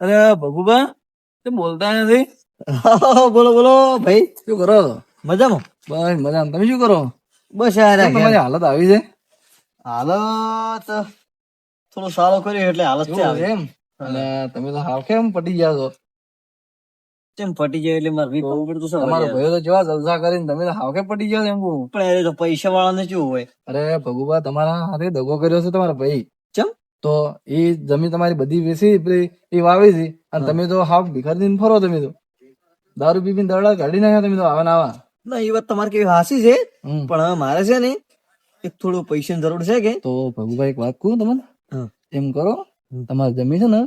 અરે ભગુબા તે બોલતા નથી? બોલો બોલો ભાઈ શું કરો? મજામાં. બસ મજામાં. તમે શું કરો? બસ યાર તમારી હાલત આવી છે? હાલત થોડો સારો કર્યો એટલે હાલત છે એમ? અને તમે તો હાવ કેમ પટી ગયા છો? કેમ પટી જાય એટલે મારે વીકવું પડતું છે તમારો ભાઈઓ તો જેવા જલસા કરીને તમે તો હાવ કે પટી ગયા એમ પણ અરે તો પૈસા વાળાને શું હોય? અરે ભગુબા તમારા હાથે દગો કર્યો છે તમારા ભાઈ. ચમ? તો એ જમીન તમારી બધી વેચી એ વાવી હતી અને તમે તો હાવ ભિખારી દઈને ફરો તમે તો. દારૂ પી દરડા કાઢી નાખ્યા તમે તો આવા ને આવા. ના એ વાત તમારે કેવી હાસી છે. પણ હવે મારે છે ને એક થોડું પૈસાની જરૂર છે કે? તો ભગુભાઈ એક વાત કહું તમને? એમ કરો તમારી જમીન છે ને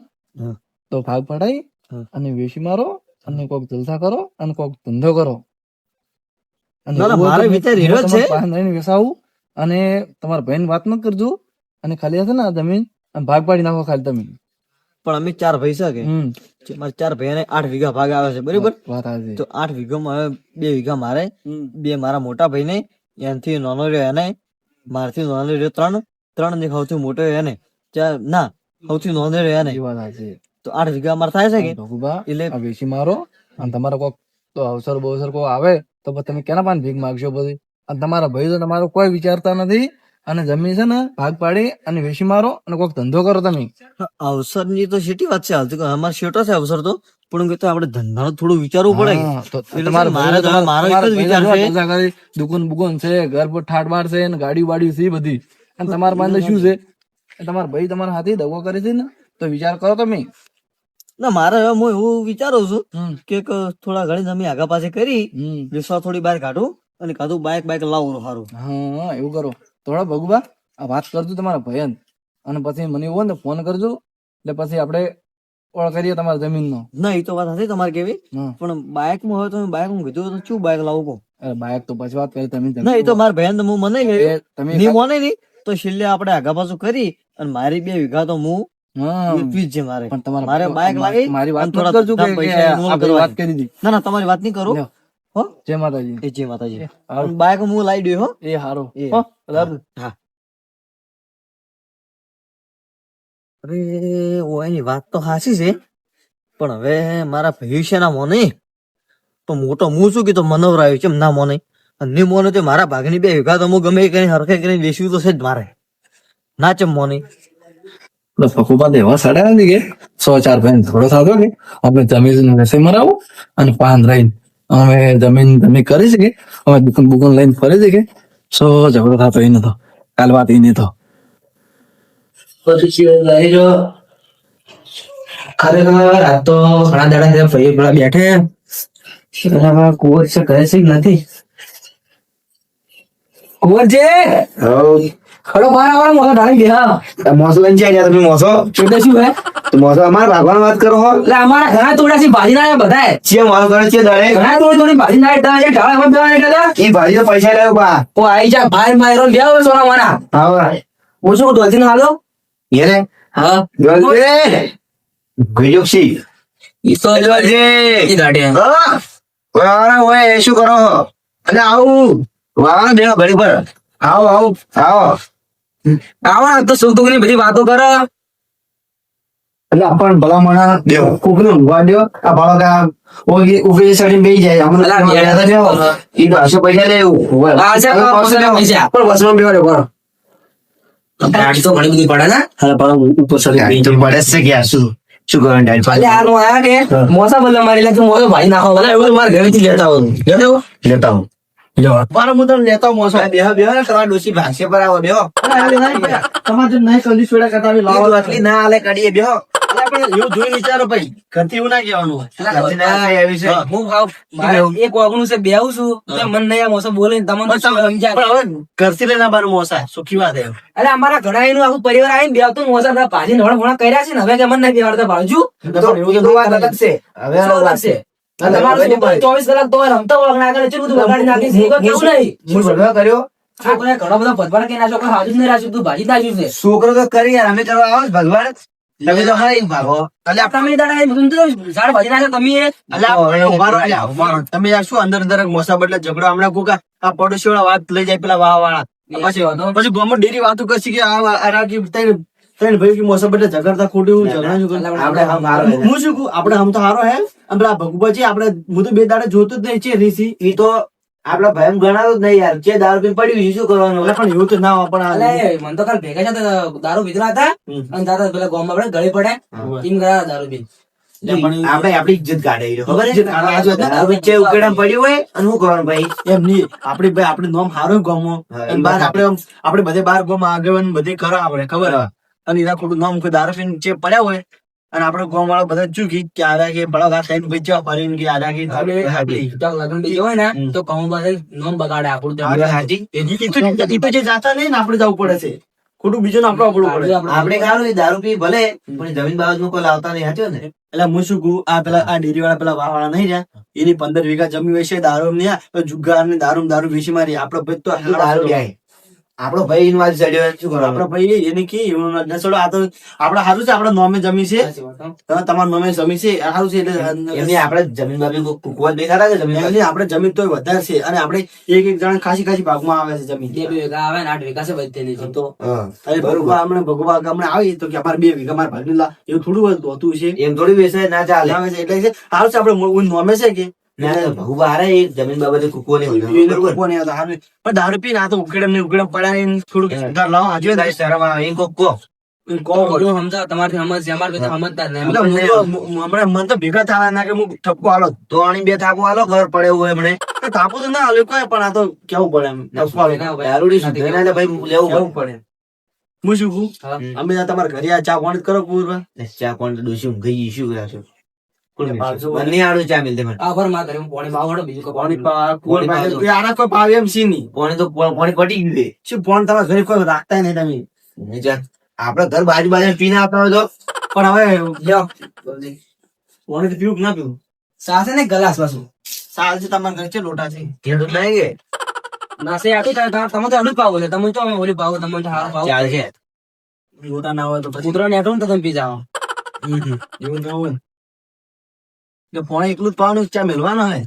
તો ભાગ પડાઈ અને વેચી મારો. અને કોક જલસા કરો અને કોક ધંધો કરો. અને મારો વિચાર તમારા છે. પાસે લઈને અને તમારા ભાઈને વાત ન કરજો. અને ખાલી હશે ને જમીન ભાગ પાડી નાખો ખાલી તમે. પણ અમે ચાર ભાઈ છે કે મારા ચાર ભાઈ આઠ વીઘા ભાગ આવે છે બરાબર? વાત આવે તો આઠ વીઘામાં હવે બે વીઘા મારે બે મારા મોટા ભાઈ ને એનથી નાનો રહ્યો એને મારથી નાનો રહ્યો ત્રણ ત્રણ ને સૌથી મોટો એને. ચાર ના સૌથી નાનો રહ્યો એને. તો આઠ વીઘા મારે થાય છે કે? ભગુભા એટલે વેચી મારો. અને તમારો કોક તો અવસર બવસર કોઈ આવે તો તમે કેના પાન ભીખ માગશો પછી? અને તમારા ભાઈ તો તમારો કોઈ વિચારતા નથી. અને જમીન છે ને ભાગ પાડી અને વેચી મારો અને કોઈક ધંધો કરો તમે. અવસરની તો શેટી વાત છે હાલતી અમારે શેટો છે અવસર તો. પણ કે તો આપણે ધંધાનું થોડું વિચારવું પડે. મારે તો મારો એક જ વિચાર છે. દુકાન બુકાન છે ઘર પર બાર છે ને ગાડી વાડી છે બધી. અને તમારા પાસે શું છે? તમારા ભાઈ તમારા હાથે દગો કરે છે ને તો વિચાર કરો તમે. ના મારે હવે હું એવું વિચારું છું કે થોડા ઘણી જમી આગા પાસે કરી વિશ્વા થોડી બહાર કાઢું અને કાઢું બાઈક બાઇક લાવું સારું હા એવું કરો. થોડા ભગુબા આ વાત કરજો તમારા ભયન અને પછી મને એવું ને ફોન કરજો. એટલે પછી આપણે ઓળ કરીએ તમારા જમીનનો. ના એ તો વાત હતી તમારે કેવી. પણ બાઇકમાં હોય તો બાઇક હું કીધું તો શું બાઇક લાવું કહું? અરે બાઇક તો પછી વાત કરી તમે ના એ તો મારા ભયન તો હું મને તમે નહીં મને નહીં તો છેલ્લે આપણે આગા પાછું કરી અને મારી બે વીઘા તો હું મારે. પણ તમારા મારે બાઈક લાવી મારી વાત અને થોડા થોડા કરજો કે પૈસા કે involve આપણે કરવા વાત. કરી દી. ના ના તમારી વાત નહીં કરું. હો? જય માતાજી. એ જય માતાજી. બાઇક હું? લાવી દઉં હો? એ હારો. હો? હા. અરે ઓ એની વાત તો સાચી છે. પણ હવે મારા ભવિષ્યના મોને. તો મોટો હું શું કીધું મનવરાયો છે ના મોને. અને મોને તો મારા ભાગની બે વિઘા તો હું ગમે કરીને હરખે કરીને વેચવું તો છે જ મારે. ના ચમ મોને. ફકુબા એવા સાડા નથી કે સો ચાર ભાઈ થોડો થતો કે આપણે જમીન વેસે મરાવું અને પાન રહીને અમે જમીન જમીન કરી છે કે અમે દુકાન બુકાન લઈને ફરી છે કે સો ઝઘડો થતો એ નતો કાલ વાત એ નતો ખરેખર આ તો ઘણા દાડા ભાઈ પેલા બેઠે. કુંવર છે કહે છે કે નથી? કુંવર છે ખડો બહાર આવવાનો મોટો ઢાળી દે મોસો લઈને જાય તમે મોસો? એટલે શું હે. તો મોસો અમારે ભાગવાની વાત કરો હો. એટલે અમારા ઘણા તોડા છે ભાજી ના બધાય. છે મારો કરે છે દળે ઘણા તોડી તોડી ભાજી ના ઢાળે ઢાળે અમે બેવા એટલે એ ભાઈ તો પૈસા લેવો બા. ઓ આઈ જા ભાઈ મારો લે આવો સોના મારા. હા હું શું ના હાલો. યરે હા. ગોલજી ગુજુક્ષી ઈ તો ગોલજી ઈ ગાડી હા. વાવાના હોય એ શું કરો? અને આવું. વાવાના બેહો ઘડી પર. આવો આવો આવો. આવો તો સુખ દુઃખની બધી વાતો કરો. એટલે આપણ ભલામણા દેવો. કોકને ઊંઘવા દ્યો. આ બાળક આ ઓગી ઉગી સડી બેહી જાય. અમને બેઠા દેવો. છો. ઈ પાછો પૈસા લે. હા, છે, પૈસા. પણ બસમાં બેહવા દો, કરો. ગાડી તો ઘણી બધી પડે ને. હા, પણ ઉપર સડી બેહી જાય. પડે જ છે કે આ શું? શું કરવાનું ડાયરેક્ટ ફાલે આ નો આયા કે મોસા બદલા મારી લાગે મોસો ભાઈ નાખો. ભલે એવું મારે ઘરેથી લેતા આવું. લેતા આવું? લેતા હું મારો હું તમને લેતો મોસો. બેહો બેહો ને તમારા ડોશી ભાગશે પર આવો બેહો તમારે નહીં કલી છોડા કરતા લાવો. આટલી ના આલે કાઢીએ બેહો પણ એવું જોઈ વિચારો ભાઈ. ઘરથી એવું ના કહેવાનું હોય. આટલી ના આવી છે. હું. ભાવ એક વાગણું છે બેહું છું. મન નહીં આ મોસો બોલે તમને સમજાય? પણ હવે ઘરથી લઈને મોસા. સુખી વાત એમ અરે અમારા ઘણા એનું આખું પરિવાર આવીને બેહતું મોસા ભાજી નવડા ભણા કર્યા છે ને હવે કે મને નહીં બેહાડતા ભાવજુ? એવું વાત અલગ છે. હવે અલગ છોકરો ચોવીસ કલાક તો રમતો હોય આગળ આગળ બધું બગાડી નાખી છે કેવું નહીં? હું ભરવા કર્યો? છોકરાએ ઘણો બધો ભજવાડ કઈ નાખ્યો કોઈ હાજુ નહીં રાખ્યું તું ભાજી નાખ્યું છે. છોકરો તો કરી યાર અમે કરવા આવો ભગવાન. તમે તો ભાગો. એટલે આપણે દાડા બધું તો ઝાડ ભાજી નાખે તમે. તમે યાર શું અંદર અંદર મોસા બદલે ઝઘડો હમણાં કોક આ પડોશી વાળા વાત લઈ જાય પેલા વાહ વાળા પછી પછી ગામમાં ડેરી વાતો કરશે કે આ આ- આ કે ત્રણ ભાઈ કે મોસમ બધા ઝઘડતા ખોટું ઝઘડા શું આપણે હું શું કહું? આપણે હમ તો હારો હે. અને પેલા ભગુભાજી આપણે હું તો બે દાડે જોતો જ નહીં છે રીસી. એ તો આપડા ભાઈ ગણાતો જ નહીં યાર. જે દારૂ પી પડ્યું શું કરવાનું? પણ એવું તો ના પણ મને તો કાલ ભેગા છે દારૂ પીધા હતા. અને દાદા પેલા ગોમાં આપણે ગળી પડે એમ ગયા દારૂ પી આપડે આપણે આપડી ઇજ્જત કાઢે ખબર વચ્ચે ઉકેડામાં પડ્યું હોય અને શું કરવાનું ભાઈ? એમ નહીં. આપડી ભાઈ આપણે નોમ હારો ગમો આપડે અને બાર આમ- આપણે બધે બાર ગોમ આગળ બધે કરો આપણે ખબર? અને એના ખોટું નામ કોઈ દારૂ પીને જે પડ્યા હોય અને આપડે ગામ વાળા બધા ચૂકી કે આદા કે બળા ઘા ખાઈને ભાઈ ફરીને કે આદા કે લગ્ન બીજો હોય ને તો કહું પાસે નોમ બગાડે આપણું હાજી તો- જે જાતા નહીં ને આપણે જવું પડે છે. ખોટું બીજું આપણે આપણું પડે. આપણે કારું એ દારૂ પી ભલે પણ જમીન બાબત કોઈ લાવતા નહીં હાચો ને? એટલે હું શું કહું આ પેલા આ ડેરી વાળા પેલા વાળા નહીં રહ્યા. એની પંદર વીઘા જમીન વેચે દારૂ ને જુગાર ને દારૂ દારૂ વેચી મારી. આપડે ભાઈ તો દારૂ પીવાય આપણો ભાઈ ઇનવાલ ચડ્યો શું કરો કરવાનું ભાઈ એને કે એવું ન છોડો આ તો આપડે સારું છે આપડે નોમે જમી છે. તમારા નોમે જમી છે સારું છે એટલે એમની આપણે જમીન બાબી કુકવા થતા કે જમીન? આપણે જમીન તો વધારે છે અને આપણે એક એક જણા ખાસી ખાસી ભાગમાં આવે છે જમીન. બે વીઘા આવે ને આઠ વીઘા છે બધી ની તો. અરે ભગવા હમણાં ભગવા ગામડે આવી તો કે અમારે બે વીઘા મારે ભાગ લા એવું થોડું હતું છે. એમ થોડી બેસે ના ચાલે. એટલે સારું છે આપણે નોમે છે કે? ના, ના, ભગુબા હારે એ જમીન બાબતે કુકવો નહીં હોય. એને બરોબર? કોને હતા હારું. પણ દારૂ પીને આ તો ઉકેડમ ને ઉકેડમ પડાય ને થોડુંક ઘર લાવો હાજર તારી શરમ આવે, કોક ના કે પડે ના કેવું પડે એમ. ના સુધરે ના પડે. પડે? શું અમે તમારા ઘરે આ ચા કોણ કરો પૂર્વ? ને ચા કોણ ડોશી ઊંઘી શું કર્યા છે? આપડે ઘર બાજુ બાજુ પીને આપતા હોય તો. પણ હવે પોણી તો પીવું ના પીવું? સાસે ને ગલાસ પાછું. સાલ છે તમારા ઘરે છે લોટા છે? ખેડૂત નહીં કે નાસે થાય તમે તો પાવો છે. તમે તો ઓલી પાવો તમે તો ભાવ પાવો. ચાલશે લોટા ના હોય તો પછી કૂતરો ને આટલું તો તમે પી જાઓ. એવું ના હોય. ને. એટલે એકલું જ પાવાનું ચા મેળવાનો હોય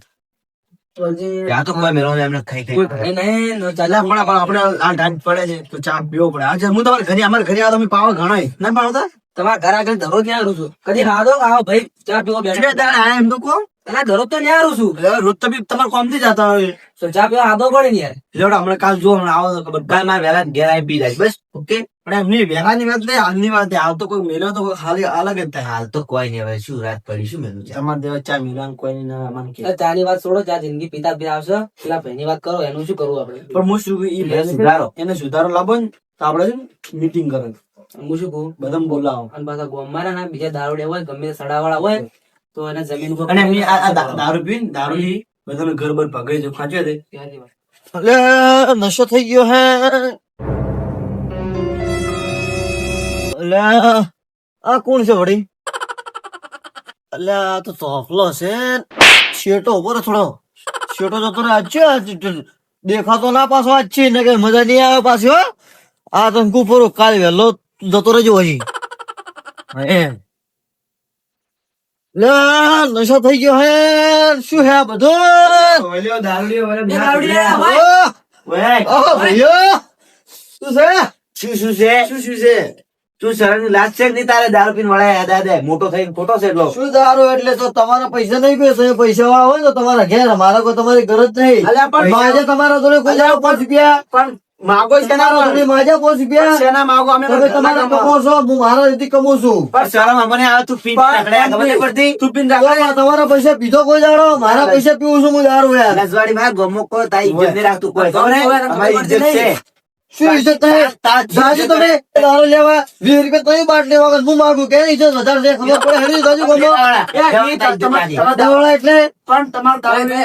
ત્યાં તો કોઈ મેળવવાનું એમને ખાઈ ખાઈ ઘરે નહીં ચાલ્યા પણ આપણે આ ટાઈમ પડે છે તો ચા પીવો પડે. આજે હું તમારા ઘરે અમારા ઘરે આવો તમે પાવો ઘણા ના પાવતા તમારા ઘર આગળ ધરો ક્યાં આવું છું? કદી ખાધો? આવો ભાઈ ચા પીવો બેઠા. દાડા એમ તો કહો. દરરોજ તો ત્યાં આવું છું? રોજ તો બી તમારે કોમથી જતા હોય. તો ચા પીવા આદો પડે ને યાર. લેવડા હમણાં કાલ જો હમણાં આવો તો ખબર. કાલ મારે વહેલા ઘેર આવી પી જાય બસ ઓકે? પણ એમની વહેલાની વાત નહીં હાલની વાત. હાલ તો કોઈ મેલો તો ખાલી અલગ જ થાય. હાલ તો કોઈ નહીં. હવે શું રાત પડી શું મેલું છે તમારે દેવા ચા મેળવાનું કોઈ નહીં અમારે કે. ચાની વાત છોડો ચા જિંદગી પિતા પીતા આવશે. પેલા ભાઈ વાત કરો એનું શું કરવું આપણે? પણ હું શું એ ભાઈને સુધારો. એને સુધારો લાવો ને તો આપણે મીટિંગ કરે. હું શું કહું? બધા બોલાવો. અને પાછા ગોમારા ના બીજા દારૂડિયા હોય ગમે તે સડાવાળા હોય તો એને જમીન ઉપર અને એમની આ- આ દારૂ પીને દારૂ બધાને ઘર બર ભગાઈ જો ખાંચે દે. ત્યાંથી વાત. એટલે નશો થઈ ગયો હે. એટલે આ કોણ છે વળી? અલ્યા આ તો ચોકલો છે. શેટો ઉપર થોડો. શેટો જતો આજે દેખાતો ના પાછો આજ છે ને કઈ મજા નહીં આવે પાછી હો. આ તો કુફરો કાલ વહેલો જતો રહેજો હજી લે નશો થઈ ગયો હે શું હે આ બધું? દારૂડિયા શું છે? શું શું છે? શું શું છે? તું શરમની લાજ છે નહીં તારે? દારૂ પીને વળાય યાદ આદે મોટો થઈને ખોટો છે એટલો. શું દારૂ? એટલે તો તમારા પૈસા નહીં પે તમે પૈસા વાળા હોય તો તમારા ઘેર. મારા કોઈ તમારી ગરજ નહીં. પણ માજે તમારા જોડે કોઈ જાવ પાંચ રૂપિયા પણ માગો છે તમારા જોડે માજે પાંચ રૂપિયા સેના માગો? અમે તમે તમારા કમો છો હું મારા રીતે કમો છું. પણ શરમ અમને આવે તું પીન રખડ્યા ખબર પડતી? તું પીન તો તમારા પૈસા પીધો કોઈ જાડો મારા પૈસા પીવું છું હું દારૂ યાર. રજવાડી માં ગમો કોઈ તારી ઇજ્જત નહીં રાખતું કોઈ ખબર? અમારી ઇજ્જત છે. શું ઇજ્જત થાય જાજો તમે દારૂ લેવા વીસ રૂપિયા તમે લેવા વગર હું માંગુ કે ઇજ્જત વધારે છે ખબર પડે જાજો ગમો. એટલે પણ તમારે મેં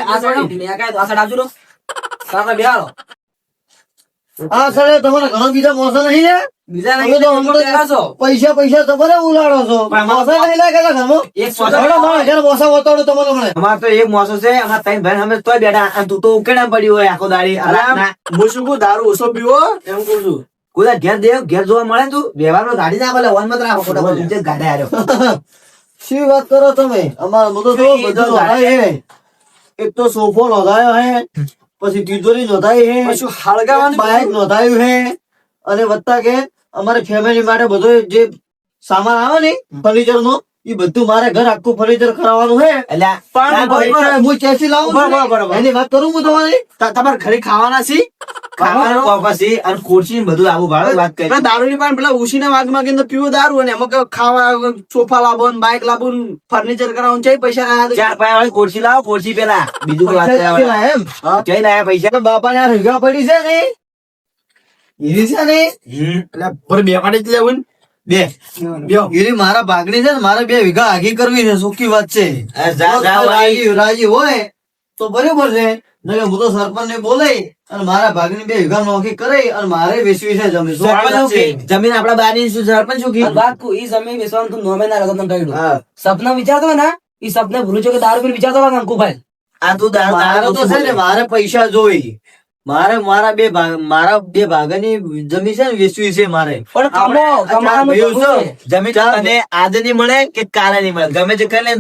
કાંઈ આવજો રો. તારે બે હાલો. આ સડે તમારા ઘણા બીજા મોસા નહીં બીજા તો છો. પૈસા પૈસા તમારે ઉલાડો છો. મોસા નહીં લાગે ને ઘરમાં એક મારા ઘેર મોસા બતાડો તમારે હમણાં. અમાર તો એક મોસો છે અમાર ત્રણ ભાઈ અમે તોય બેઠા. અને તું તો ઉકેડા પડી હોય આખો દાડી. અરે હું શું કહું? દારૂ ઓછો પીવો? એમ કહું છું. કોઈ ઘેર દેવ ઘેર જોવા મળે તું વ્યવહાર નો દાડી ના બોલે વન મત રાખો ખોટા જ ગાડા શી વાત કરો તમે? અમારો બધો તો બધો હે. એક તો સોફો લગાયો હે. પછી તિજોરી નોંધાઈ હે પછી હળગાવાની બાઇક નોંધાયું હે અને વત્તા કે અમારે ફેમિલી માટે બધો જે સામાન આવે ને ફર્નિચર નો એ બધું મારે ઘર આખું ફર્નિચર કરાવવાનું હે. પણ ના, હું ચેસી લાવું બરાબર. એની વાત કરું હું તમારી? તમારે ઘરે ખાવાના છે? ખુરશી ને બધું આવું ભાડું વાત કરી. પેલા દારૂની પણ પેલા માં દારૂ અને એમાં ખાવા સોફા લાવો બાઇક લાવો ફર્નિચર કરાવો છે પૈસા ચાર પાયા વાળી ખુરશી લાવો ખુરશી પેલા. બીજું વાત એમ? જઈ લાયા પૈસા. બાપા ને પડી છે ને? એરી છે ને? એટલે બે પાડી જ લેવું ને. બે. બે. મારા ભાગની છે ને મારે બે વીઘા આગી કરવી છે સુખી વાત છે. રાજી હોય તો બરોબર છે. નકર હું તો સરપંચ ને બોલાઈ અને મારા ભાગની બે વીઘા નોખી કરાઈ અને મારે વેચવી છે જમીન? જમીન આપડા બારી શું સરપંચ શું કીધું વાત ઈ જમીન વેચવાનું તું નોમે ના લગન કહી દઉં. સપના વિચારતો હોય ને ઈ સપને ભૂલું છે કે દારૂ પીને વિચારતો હોય ને અંકુભાઈ. આ તું દારૂ દારૂ તો છે ને મારે પૈસા જોઈ. મારે મારા બે ભાગ મારા બે ભાગની જમીન છે ને વેચવી છે મારે. કમો. જમીન તને આજે નહીં મળે કે કાલે નહીં મળે? ગમે તે કરી ને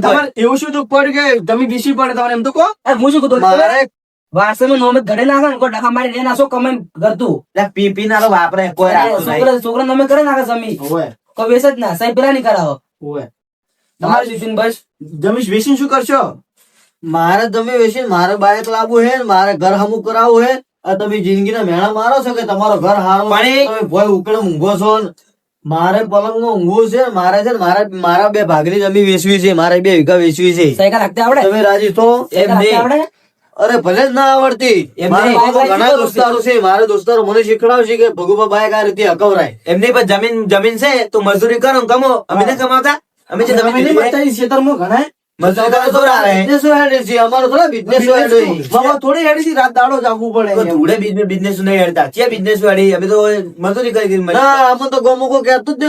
એવું શું દુઃખ પડ્યું કે તમે બીસી પડે તમારે એમ તો કહો? હું શું કહું? મારે નોમે નાખે ને કોઈ ડખા મારી લઈને નાખો કમાઈને કરતું. પી પીનારો વાપરે કોઈ છોકરા નોમે કરે નાખે જમીન. હોય કોઈ વેચે જ ના સાહેબ પેલા નહીં કરાવો. તમારે બસ? વેચીને શું કરશો? મારે જમી વેચી મારે બાઇક લાવવું હે મારે ઘર હમું કરાવવું હે. આ તમે જિંદગીના મેળા મારો છો કે તમારો ઘર હારો તમે ભોય ઉકળે ઊંઘો છો મારે પલંગ ઊંઘવું છે મારે છે મારા મારા બે ભાગની જમીન વેચવી છે મારે બે વીઘા વેચવી છે. સાયકલ હાંકતા આવડે? તમે રાજી તો એમ નહીં. અરે ભલે જ ના આવડતી. ઘણા દોસ્તારો છે મારા દોસ્તારો મને શીખડાવશે કે ભગુભા બાઈક આ રીતે અકવરાય. એમની પર જમીન જમીન છે તો મજૂરી કરો ને કમો અમે નહીં કમાતા અમે જે જમીન ખેતરમાં ઘણા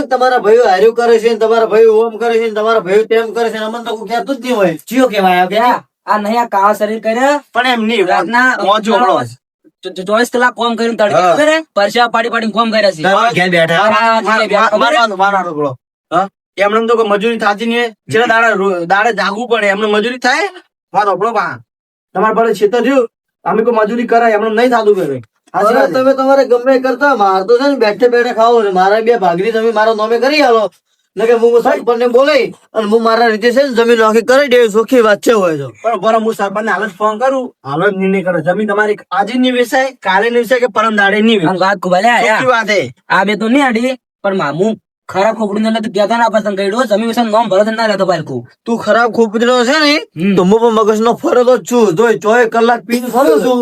તમારા ભાઈઓ હાર્યું કરે છે તમારા ભાઈઓ ઓમ કરે છે તમારા ભાઈઓ તેમ કરે છે અમને તો કહેતું જ નહીં હોય ચિયો કેવાય કે આ આ નહીં આ કાળા શરીર કર્યા પણ એમ નહીં રાતના ચોવીસ કલાક કોમ કરીને તડકે પરસ્યા પાડી પાડી કોમ કર્યા છે બેઠા એમને તો મજૂરી થતી નહીં. છેલ્લા દાડા દાડે જાગવું પડે. એમને મજૂરી થાય? વાત આપણો પા તમારે ભલે છેતર થયું. અમે કોઈ મજૂરી કરાય એમને નહીં થતું કે ભાઈ સાચી અરે વાત છે. તમે તમારે ગમે કરતા મારે તો છે ને બેઠે બેઠે ખાવો છે. મારા બે ભાગની તમે મારો નોમે કરી આલો. ને કે હું સરપંચ ને બોલાઈ અને હું મારા રીતે છે ને જમીન નોખી કરી દે. સુખી વાત છે હોય તો. પણ બરાબર હું સરપંચ હાલ જ ફોન કરું. હાલ જ નિર્ણય કરો. જમીન તમારી આજે નહીં વેચાય કાલે નહીં વેચાય કે પરમ દાડે નહીં વાત કું ભલે આયા. ચોખ્ખી વાત છે. આ બે તો નહીં આડી પણ મામું ખરાબ ખોપડી ને તો કહેતા ના પસંદ કર્યો. જમીન વિશે નોમ ભરત ના લેતો કુ તું ખરાબ ખોપરીનો છે ને. તો હું પણ મગજ નો ફરતો જ છું. જો ચોવીસ કલાક પીન ફરું છું.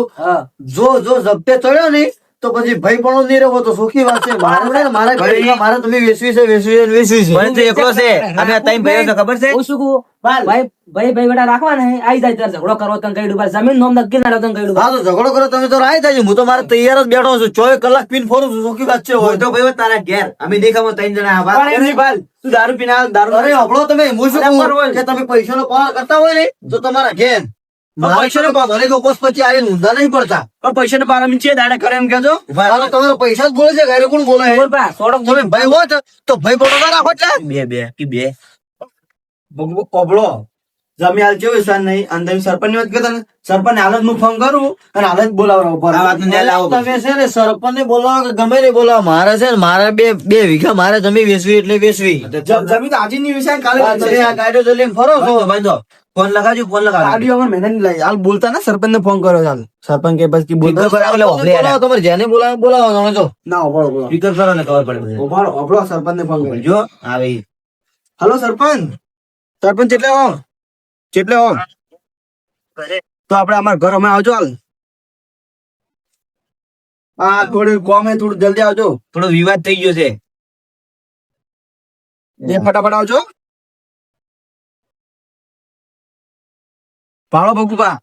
જો જો જપ્તે ચડ્યો ને તો પછી ભાઈ પણ નહીં રહેવો તો સુખી વાત છે. મારે મારા ને મારે તમે વેસવી છે વેસવી છે વેસવી છે. મને તો એકલો છે. અને તઈ ભાઈ તો ખબર છે? હું શું કહું? ભાઈ ભાઈ ભાઈ બેટા રાખવા ને આઈ જાય ત્યારે ઝઘડો કરો તને કહી દઉં જમીન નોમ નક્કી ના તને કહી દઉં હા તો ઝઘડો કરો તમે તો રાય થાય હું તો મારે તૈયાર જ બેઠો છું. ચોવીસ કલાક પીન ફોરું છું. સુખી વાત છે હોય. તો ભાઈ તારા ઘેર. અમે દેખામો ત્રણ જણા આ વાત કરી ભાઈ તું દારૂ પીના દારૂ અરે હબળો તમે. હું શું કે તમે પૈસાનો પાર કરતા હોય ને તો તમારા ઘેર. છે ને મને ઉપસ પછી આવીને ઊંધા નહીં પડતા. પણ પૈસા ને અમે છે દાડા કરે એમ કેજો તમારો પૈસા જ બોલે છે ઘરે કોણ બોલે? બોલ થોડોક તમે ભાઈ હોત તો ભાઈ બરોબર રાખો એટલે. બે બે કે બે? કોબળો જમી હાલ કેવું છે નહીં અંદર સરપંચની વાત કરતા ને સરપંચ હાલ જ હું ફોન કરું અને હાલત બોલાવો બોલાવડાવો આ વાત ન્યાય લાવો તમે છે ને સરપંચ ને બોલાવો કે ગમે તે બોલાવો. મારે છે ને મારે બે બે વીઘા મારે જમી વેચવી એટલે વેચવી. જમી તો આજે ની વિષય કાલે આ. ગાડીઓ તો લઈને ફરો છો. બંધો ફોન લગાજો ફોન લગાવજો. ગાડીઓ અમારે મહેનત નહીં લાગી. હાલ બોલતા ને સરપંચ ને ફોન કરો ચાલ સરપંચ કે બસ બોલતા બોલતો બોલાવો તમારે જેને બોલાવો બોલાવો તમે તો. ના ઓભળો બોલાવો સ્પીકર કરો ને ખબર પડે. ઓભળો ઓભળો સરપંચ ને ફોન કરજો આવે. હલો સરપંચ. સરપંચ એટલે હો? ચેટલે હો? તો આપણે અમારા ઘર અમે આવજો હાલ. હા થોડું કોમે થોડું જલ્દી આવજો. થોડો વિવાદ થઈ ગયો છે. એ ફટાફટ આવજો. ભાળો ભગુભા.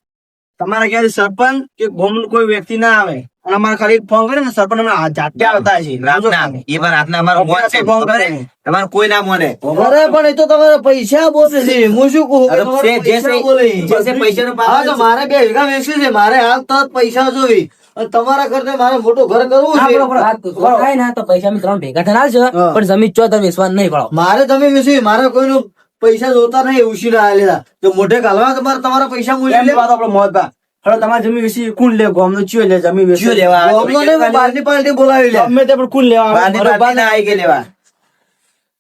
તમારા ક્યારે સરપંચ કે ગોમનું કોઈ વ્યક્તિ ના આવે અને અમારે ખાલી ફોન કરે ને સરપંચ અમે જાતે આવતા છે એ પણ રાતના અમારો મોન છે ફોન કરે તમારે કોઈ ના? મોને અરે પણ એ તો તમારા પૈસા બોલે છે. હું શું કહું? જે- જે પૈસા છે- બોલે. જે પૈસાનો પાવર તો મારે બે વીઘા વેચવી છે. મારે હાલ તરત પૈસા જોઈ તમારા કરતા મારે મોટું ઘર કરવું છે. ને તો પૈસા ત્રણ ભેગા થનાર છે. પણ જમીન ચો તમે વિશ્વાસ નહીં પડો મારે તમે વિશે મારે કોઈનું પૈસા જોતા નહીં ઉછીને આલેલા જો મોઢે કાલવા તમારે તમારા પૈસા મૂકી લે. વાત આપણો મોત બા. હવે તમારે જમીન વિશે કોણ લે? ગામનો ચિયો લે જમીન વિશે. લેવા ગોમ ગામનો બારની હું પાર્ટી બોલાવી લે. અમે તે પણ કોણ લેવા બારની પાર્ટી ના આવી કે લેવા.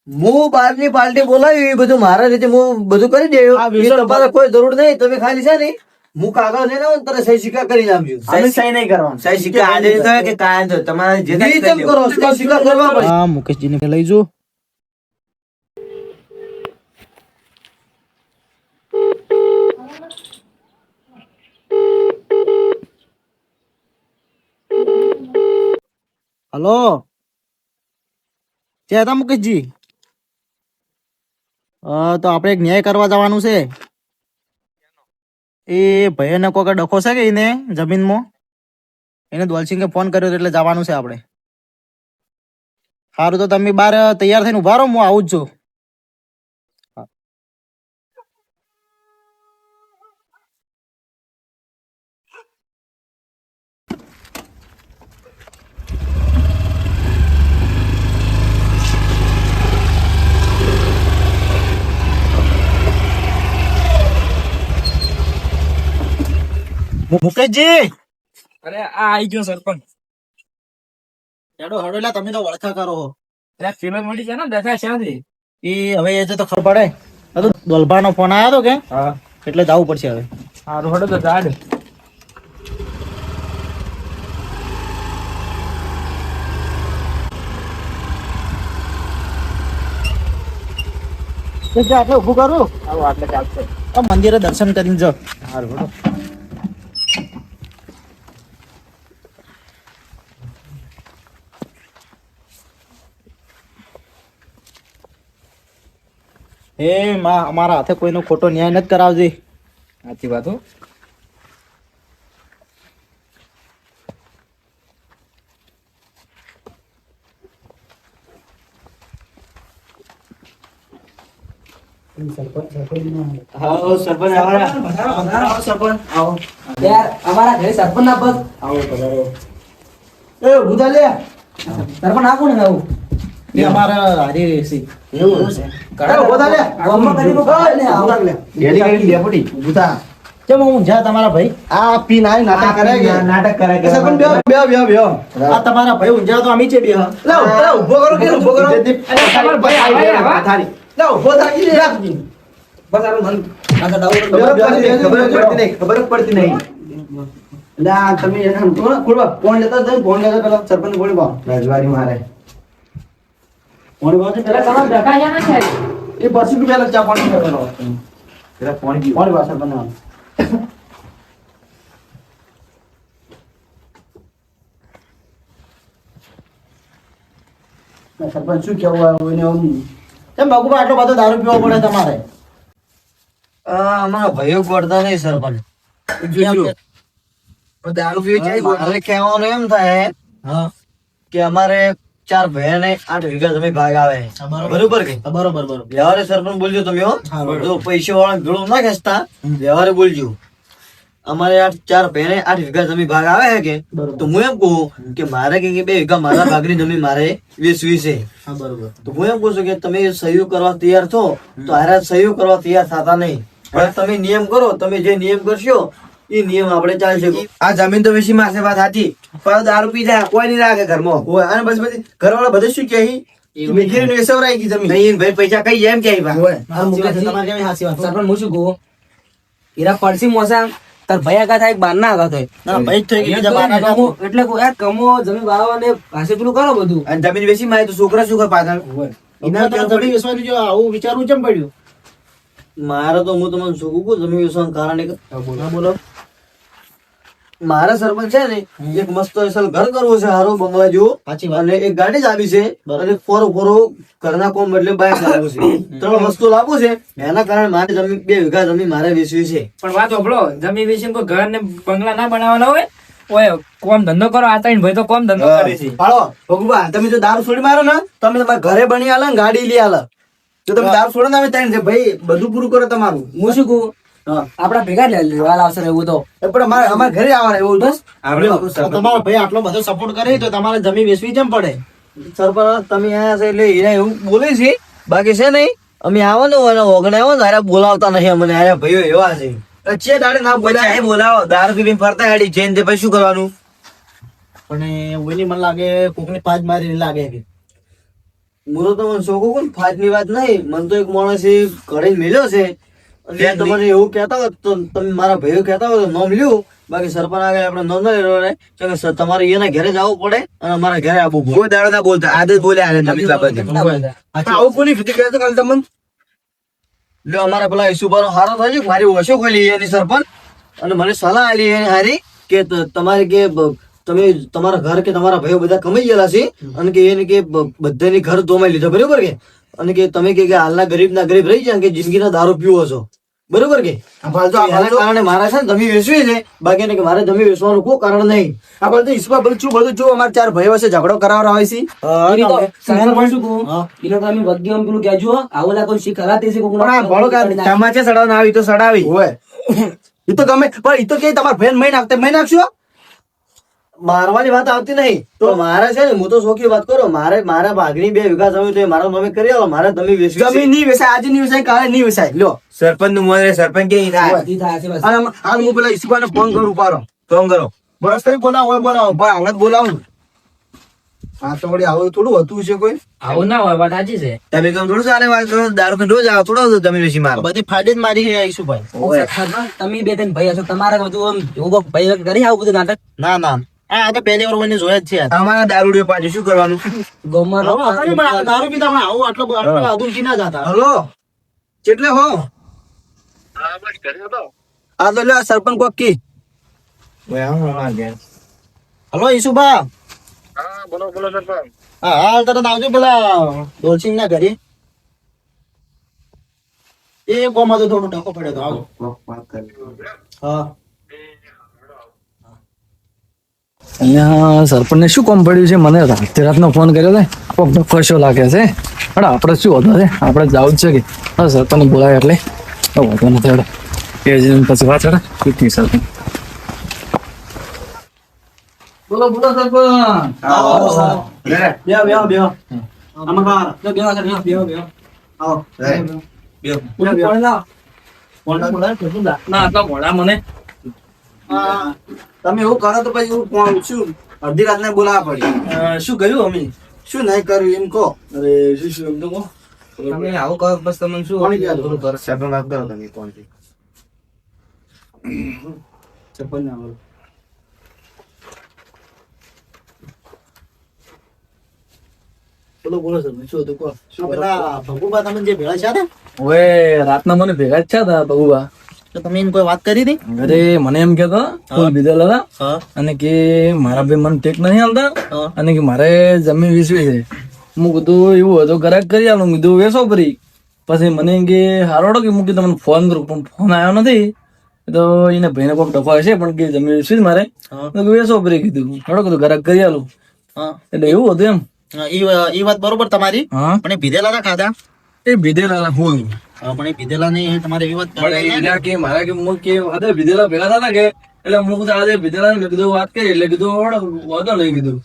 હું બહારની પાર્ટી બોલાવી એ બધું મારા રીતે હું બધું કરી દેવું તમારે કોઈ જરૂર નહીં તમે ખાલી છે ને હું કાગળ લઈને આવું ને સહી સિક્કા કરી નાખજો અમે સહી નહીં કરવાનું. સહી સિક્કા આજે તો કે કાયમ તો તમારે જે કરો સહી સિક્કા કરવા પડે. હા મુકેશજીને લઈ જો. હલો. ક્યાં હતા મુકેશજી? તો આપણે એક ન્યાય કરવા જવાનું છે. એ ભાઈને કોઈ ડખો છે કે એને જમીનમાં? એને દોલસિંગે ફોન કર્યો એટલે જવાનું છે આપણે. સારું તો તમે બાર તૈયાર થઈને ઊભા રહો, હું આવું જ છું. મુકેશજી અરે આ આવી ગયો સરપંચ. હેડો હેડો તમે તો વળખા કરો છો એટલે ફિલ્મ મળી છે ને દેખાય છે એ હવે એ તો ખબર પડે. આ તો દોલભાનો ફોન આવ્યો હતો કે? હા. એટલે જવું પડશે હવે. સારું હડો તો જાડ આટલે ઉભું કરું. આવો આટલે ચાલશે. મંદિરે દર્શન કરીને જો. સારું એ માં અમારા હાથે કોઈનો ખોટો ન્યાય નથી કરાવજે સાચી વાત હો. સરપંચ સરપંચ આવો સરપંચ. આવો. યાર અમારા ઘરે સરપંચ ના પગ આવો પધારો એ ઉધા લે. સરપંચ આપો ને આવું? એ અમારા હારી રહેશે એવું છે? એ ઊભા લે ગામમાં કરી લો. ને આવો લે ડેલી કરી લેપડી ઉધા કેમ હું જા તમારા ભાઈ. આ પી ના નાટક કરે કે? નાટક કરે કે? સરપંચ બેહો બેહો બેહો બેહો. આ તમારા ભાઈ ઊંઝા તો અમે છે બે લે લે ઊભો કરો કે ઊભો કરો? તમારો ભાઈ આવે, આવે. થારી લે ઊભો થાકી લે. બસ આનું મન આ તો ખબર પડતી નહીં તમે ફોન લેતા ફોન લેતા પેલા સરપંચ કોણ બા રજવાડી મારે. પેલા તમારો ના એ ચા પાણી પેલા સરપંચ સરપંચ શું કેવું આવ્યું આમ કેમ આટલો બધો દારૂ પીવો પડે તમારે? અમારા ભાઈઓ પડતા નહીં સરપંચ. દારૂ પીવી જાય મારે કહેવાનું એમ થાય કે અમારે ચાર ભાઈને આઠ વીઘા જમીન ભાગ આવે બરોબર કે? બરોબર બરોબર. વ્યવહારે સરપંચ બોલજો તમે હો. જો પૈસા વાળા ભેળું ના ખેંચતા વ્યવહારે બોલજો. અમારે આ ચાર ભયા આઠ વીઘા જમીન ભાગ આવે છે કે તો હું એમ કહું કે મારે કે બે વીઘા મારા ભાગની જમીન મારે વેચવી છે. તો હું એમ કહું છું કે તમે સહયોગ કરવા તૈયાર છો તો હારા સહયોગ કરવા તૈયાર થતા નહીં. પણ તમે નિયમ કરો તમે જે નિયમ કરશો એ નિયમ આપણે ચાલશે આ જમીન તો વિશે માસે વાત હતી પણ દારૂ પી જાય કોઈ નહીં રાખે ઘરમાં. હોય અને બસ બધી ઘરવાળા બધે શું કહે? મેઘીને વેસવરાઈ ગઈ જમીન. નહીં ભાઈ પૈસા કઈ એમ કે આવ્યા હોય. આ મુકેશજી, સરપંચ હું શું કહું? હીરા પડસી મોસા તાર ભાઈ આગા થાય બાર ના આગા થાય. ભાઈ થઈ ગઈ એ બીજા તો બાના ના એટલે યાર કમો જમીન વાવો અને પાસે પેલું કરો બધું. અને જમીન વેચી મારે તો છોકરા શું કરે પાછળ? એના તો જમીન વેચવાની જો આવું વિચારવું કેમ પડ્યું? મારે તો હું તમને શું કહું જમીન વેચવાનું કારણ એક બોલો. મારા સરપંચ છે ને એક મસ્ત અસલ ઘર કરવું છે હારો બંગલા પાછી અને એક ગાડી જ આવી છે અને ફોરો ફોરો ઘરના કોમ એટલે બાઇક લાવવું છે. ત્રણ વસ્તુ લાવવું છે એના કારણે મારે જમીન બે વીઘા જમીન મારે વેચવી છે. પણ વાત હોભળો જમીન વેચીને કોઈ ઘર ને બંગલા ના બનાવવાના હોય ઓય કોમ ધંધો કરો આ ત્રણ ભાઈ તો કોમ ધંધો કરે છે. પાડો ભગવા તમે જો દારૂ છોડી મારો ને તમે તમારા ઘરે બની આલે ને ગાડી લઈ આલે. જો તમે દારૂ છોડો ને અમે ત્રણ છે. ભાઈ બધું પૂરું કરો તમારું. હું શું કહું? આપડા ભેગા લેવા આવશે એવું તો. પણ અમારે અમારે ઘરે આવવાનું એવું બસ. તમારો ભાઈ આટલો બધો સપોર્ટ કરે તો તમારે જમીન વેચવી જેમ પડે? સરપંચ તમે આયા છે એટલે હીરા એવું બોલે છે. બાકી છે નહીં. અમે આવો ને ઓને ઓગણે આવો ને બોલાવતા નથી અમને. અરે ભાઈઓ એવા છે. ચે દાડે ના બોલ્યા. બોલાવો. દારૂ પીને ફરતા હેડી જઈને તે પછી શું કરવાનું? પણ ઓઈની મને લાગે કોકની પાંચ મારી લાગે કે મુરો તો મને શોખો કોણ ફાજની વાત નહીં. મને તો એક માણસ ઘરે મેલ્યો છે. તમને એવું કહેતા હોત તો તમે મારા ભાઈઓ કહેતા હોય તો નોમ લ્યો. બાકી સરપંચ આગળ આપણે નોંધ ના લેવાનો રહે. કે તમારે એના ઘરે જવું પડે અને અમારા ઘરે આવવું પડે કોઈ દાડો ના બોલતા. આદત બોલે આને આવું કોની ફીતી કરે તો તમને? લ્યો અમારા પેલા ઈસુબાનો હારો થાય છે. મારી ઓછો ખોલી એની સરપંચ. અને મને સલાહ આલી એની હારી કે ત- તમારે કે તમે તમારા ઘર કે તમારા ભાઈઓ બધા કમાઈ ગયેલા છે અને કે એને કે બધાની ઘર ધોમાઈ લીધા. બરોબર કે? અને કે તમે કે કે હાલના ગરીબ ના ગરીબ રહી જાય કે જિંદગીના દારૂ પીવો છો. બરોબર કે? કારણે મારા છે ને જમી વેચવી છે. બાકી કે મારે ધમી વેચવાનું કોઈ કારણ નહીં. આ બધું ઈસવા બધું છું બધું જો અમારે ચાર ભાઈઓ વચ્ચે ઝઘડો કરાવવાનો હોય છે. શું કહું? હા. એનો તો આમ પેલું કહેજો. આવું લાગે કોઈ શીખ હરાતે છે કોણ આ ભણો કાં તમાચે ના આવી તો સડાવી. હોય એ તો ગમે પણ એ તો કે તમાર ફેન મહી નાખતે મહી નાખશો? મારવાની વાત આવતી નહીં. તો મારે છે ને હું તો શોખી વાત કરો મારે મારા ભાગની બે વીઘા જમીન તો મારો મારા કરી આવો મારે તમે જમીન નહીં વેચાય આજે નહીં વેચાય કાલે નહીં વેચાય. લ્યો. સરપંચનું મોને સરપંચ કે હાલ હું પેલા ઈશ્વરને ફોન કરું પારો ફોન કરો. બસ કઈ બોલાવો હોય બોલાવો. પણ હમણાં જ બોલાવું. હા તો વળી આવું થોડું હતું છે કોઈ? આવું ના હોય વાત સાચી છે. તમે કેમ થોડું ચાલે વાત કરો દારૂ પીને રોજ આવો થોડો તમે બેસી મારો. બધી ફાડી જ મારી છે ભાઈ તમે બે ત્રણ ભાઈ છો તમારે બધું આમ ભાઈ કરી આવું બધું નાટક? ના ના. આ તો પહેલી વાર મને જોયા જ છે અમારા દારૂડિયો પાછું શું કરવાનું? દારૂ પીતા આવું આટલો કી ના જાતા. હલો? કેટલે હો? આ તો લ્યો સરપંચ કોક. હલો ઈશુભા હા હાલ તરત આવજો પેલા ડોલસિંગ ના ઘરે. એ ગોમાં તો થોડો ટકો પડ્યો તો આવો. હા. અહીંયા સરપંચને શું કામ પડ્યું છે? મને રાતે રાતનો ફોન કર્યો છે કોક કશો લાગે છે. પણ આપણે શું હતો છે? આપણે જવું જ છે કે? હા સરપંચને બોલાય એટલે. હવે વાંધો નથી હવે એ જ પછી વાત કરે ચૂંટણી સરપંચ? બોલો બોલો સરપંચ. બેહો બેહો બેહો. આમાં બેહો, બેહો, બેહો, બેહો. આવો. કોણ લાવ? ફોન બોલાવો, કેટલું દા? ના આટલા મોડા મને તમે એવું કરો તો પછી હું કોણ શું અડધી રાતને બોલાવવા પડી. શું કર્યું અમે? શું નહીં કર્યું એમ કહો. અરે શું શું એમ તો કહો. તમે આવું કહો બસ તમને શું કોણ ગયા થોડું કરો. સેપન વાત કરો તમે કોણ છે સેપન ના બોલો. બોલો બોલો શું હતું? કહો. શું પેલા ભગુબા તમે જે ભેળા છે ને રાતના મને ભેગા જ છે બહુબા તો તમે એને કોઈ વાત કરી હતી? અરે મને એમ કેતો ફૂલ બીજા હતા. અને કે મારા ભાઈ મને ટેક નહીં હાલતા અને કે મારે જમીન વેચવી છે. હું કીધું એવું હતું ગ્રાહક કરી આલું. કીધું વેચો ફરી. પછી મને કે હારોડો કે મૂકી તમને ફોન કરું. પણ ફોન આવ્યો નથી. તો એને ભાઈને કોઈક ડફો હશે પણ કે જમીન વેચવી મારે. વેચો ફરી કીધું. હાડો કીધું ગ્રાહક કરી આલું. એટલે એવું હતું એમ. એ વાત બરોબર તમારી. પણ એ ભીધેલા ના ખાધા? એ ભીધેલા હા, પણ એ ભીધેલા નહીં તમારે એવી વાત પણ એના કે મારા કે હું કે અરે બીધેલા ભેગા થતા કે એટલે હું કીધું આજે બીધેલા ને મેં કીધું વાત કરી એટલે કીધું ઓળો વાંધો નહીં કીધું.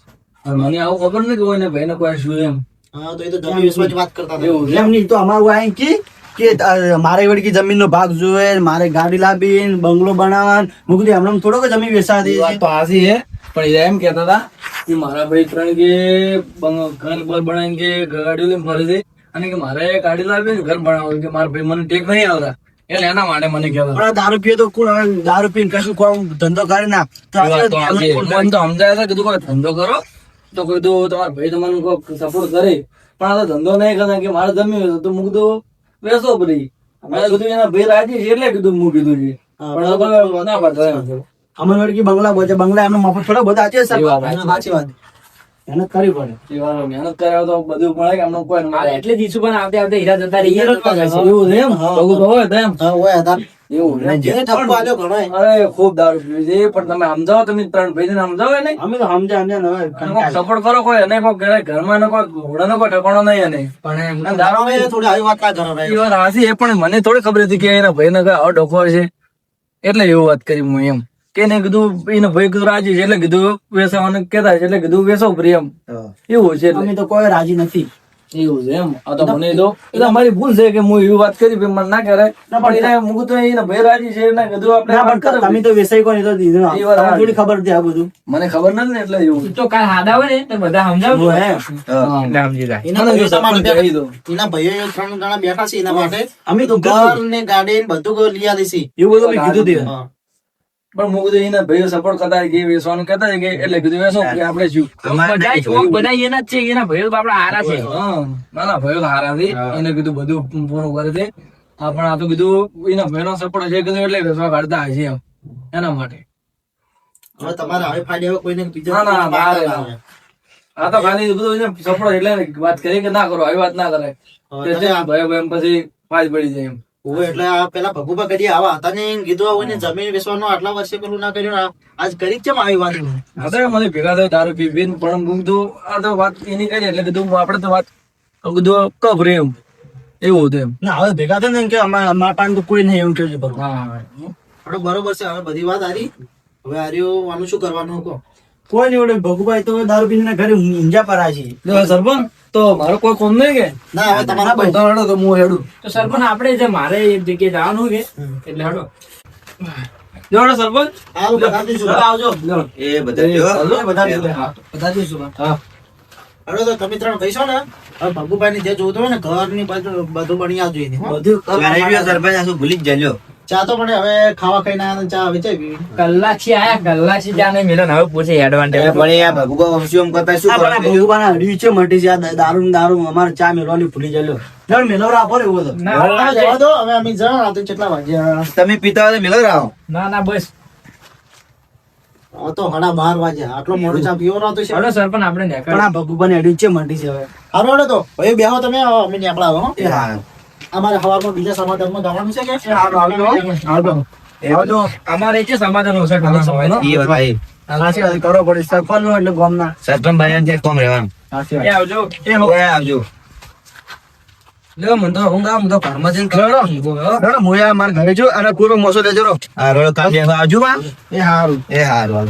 મને આવું ખબર નથી કે કોઈને ભાઈને કોઈ શું એમ. હા તો એ તો જમીન વિશ્વની વાત કરતા એવું એમ નહીં તો અમારું આ કે કે મારે વળી જમીન નો ભાગ જોઈએ મારે ગાડી લાવી બંગલો બનાવવા હું કીધું હમણાં થોડોક જમીન વેચા દે વાત તો હે પણ એ એમ કહેતા હતા કે મારા ભાઈ ત્રણ કે ઘર બર બનાવીને કે ગાડીઓ લઈને ફરે છે. અને કે મારે ગાડી લાવી ને ઘર બનાવવું કે મારા ભાઈ મને ટેક નહીં આવતા. એટલે એના માટે મને કહેવાય પણ દારૂ પીએ તો કોણ દારૂ પીને કશું કોણ ધંધો કરે ના? તો. મને તો સમજાય છે કીધું કોઈ ધંધો કરો તો કીધું તમારા ભાઈ તમને કોઈ સપોર્ટ કરે. પણ આ તો ધંધો નહીં કરે કે મારે જમી તો મૂક કીધું બેસો ભરી મેં કીધું એના ભાઈ રાજી છે એટલે કીધું મૂકી કીધું છે. પણ ના પડતા એમ. અમર બંગલા બંગલા એમને મફત થોડા બધા. સાચી વાત. કરવી પડે. મહેનત કર્યા તો બધું મળે કે અમને કોઈ ના એટલે જ ઈસુ પણ આવતે આવતે હીરા જતા રહી એવું એમ? બહુ હોય તો એમ. હોય હતા એવું છે. જે ઠપકો આલ્યો ઘણો એ. અરે ખૂબ દારૂ પીવે છે. પણ તમે સમજાવો તમે ત્રણ ભાઈ સમજાવો ને અમે તો ને હવે કંટાળી. સપોર્ટ કરો કોઈ? અને કોઈ ઘરમાં ને કોઈ ઘોડાનો કોઈ ઠકાણો નહીં અને પણ દારૂ થોડી આવી વાત ના કરો એ વાત હાસી એ પણ મને થોડી ખબર હતી કે એના ભાઈ ને આવો ડોકો છે. એટલે એવું વાત કરી હું એમ. એને કીધું એને ભાઈ કીધું રાજી છે એટલે કીધું વેસાવાનું કેતા છે એટલે કીધું વેસો પ્રિય એમ એવું છે અમે તો કોઈ રાજી નથી. એવું છે એમ? આ તો મને તો એટલે મારી ભૂલ છે કે હું એવી વાત કરી ભાઈ મને ના કરે પણ એને મૂકું તો એને ભાઈ રાજી છે એને કીધું આપણે પણ કરે. તમે તો વેસાઈ કોની તો દીધું. એ વાત થોડી ખબર છે આ બધું. મને ખબર નથી ને એટલે એવું. તો કાલ હાદા હોય ને તો બધા સમજાવજો. હે. સમજી જાય. એના ભાઈઓ ત્રણ જણા બેઠા છે એના માટે. અમે તો ઘર ને ગાડી ને બધું લઈ છે. એવું બધું કીધું. પણ હું કીધું એના ભાઈઓ સપોર્ટ કરતા કે વેસવાનું કહેતા કે એટલે કીધું વેસો કે આપણે શું બધા એના જ છે એના ભાઈઓ તો આપડા હારા છે. હા ના ના ભાઈઓ તો હારા છે. એને કીધું બધું પૂરું કરે છે. હા પણ આ તો કીધું એના ભાઈનો સપોર્ટ છે કીધું એટલે વેસવા કાઢતા હશે એમ. એના માટે. હવે તમારે હવે ફાયદે કોઈને બીજો ના. આ તો ખાલી બધું એને સપોર્ટ એટલે વાત કરી કે ના કરો આવી વાત ના કરે. ભાઈઓ ભાઈ પછી ફાજ પડી જાય એમ. ઓવે, એટલે આ પેલા ભગુભા કરી આવા હતા ને કીધું આવું ને જમીન વેચવાનું આટલા વર્ષે પેલું ના કર્યું આજ કરી ચમ આવી વાત હા તો મને ભેગા થયો દારૂ પી પીને પણ હું કીધું આ તો વાત એની કરી એટલે કીધું આપણે તો વાત કીધું કભરે એમ. એવું હતું એમ. ના હવે ભેગા થયો ને કે અમારા પાસે તો કોઈ નહીં એવું કહ્યું બરોબર બરોબર છે હવે બધી વાત હારી. હવે હાર્યો આનું શું કરવાનું કહો? કોઈ નહીં ભગુભાઈ તો દારૂ પીને ઘરે ઊંઝા પર છે. સરપંચ તો મારો કોઈ કોમ નહીં કે? ના હવે તમારા બધા હેડો તો હું હેડું. તો સરપંચ આપણે જે મારે એક જગ્યાએ જવાનું કે એટલે હડો. જોડો સરપંચ. આવો બધા જઈશું. આવજો. એ બધા બધા. બધા જઈશું હા. તો તમે ત્રણ કહીશો ને ભગુભાઈ ને જે જોતો હોય ને ઘરની બધું બધું બની આવજો બધું. સરપંચ ભૂલી જ જજો. ચા તો પણ હવે ખાવા ખાઈને આયા ને ચા વેચાઈ ગઈ. કલાકથી આયા કલાકથી જાને મિલન હવે પૂછે એડવાન્ટેજ પણ આ ભગુબા વંશીઓ એમ કરતા શું કરે પણ ભગુબાના હડી છે મટી છે. દારૂ દારૂ અમારે ચા મેળવાની ભૂલી જાય લ્યો. મેલો રાખો રે તો. ના, જવા દો હવે અમે જા રાતે કેટલા વાગ્યા તમે પીતા હોય મેલો રાખો ના ના બસ તો હડા બાર વાગે આટલો મોડો ચા પીવો નતો છે હડો પણ આપણે પણ નીકળ આ ભગુબાને હડી છે મટી છે હવે હારો હડો તો ભાઈ બેહો તમે અમે નેકળાવો હો. અમારે સવારમાં બીજા સમાધાનમાં જવાનું છે કે? આવજો અમારે છે સમાધાન હશે ઘણા સમયનો એ બતાવી સાચી વાત. કરો પડે. સરપંચ નો એટલે ગામના. સરપંચ ભાઈ ત્યાં કોમ રહેવાનું. સાચી એ આવજો. એ આવજો. લે મને તો ઊંઘ આવે, તો ઘરમાં જઈને ખરડો. રડો. મોયા મારા ઘરે જો અને પૂરો મોસો લેજો રો. આ રોડ કામ આવજો બા. એ હારું. એ હારું.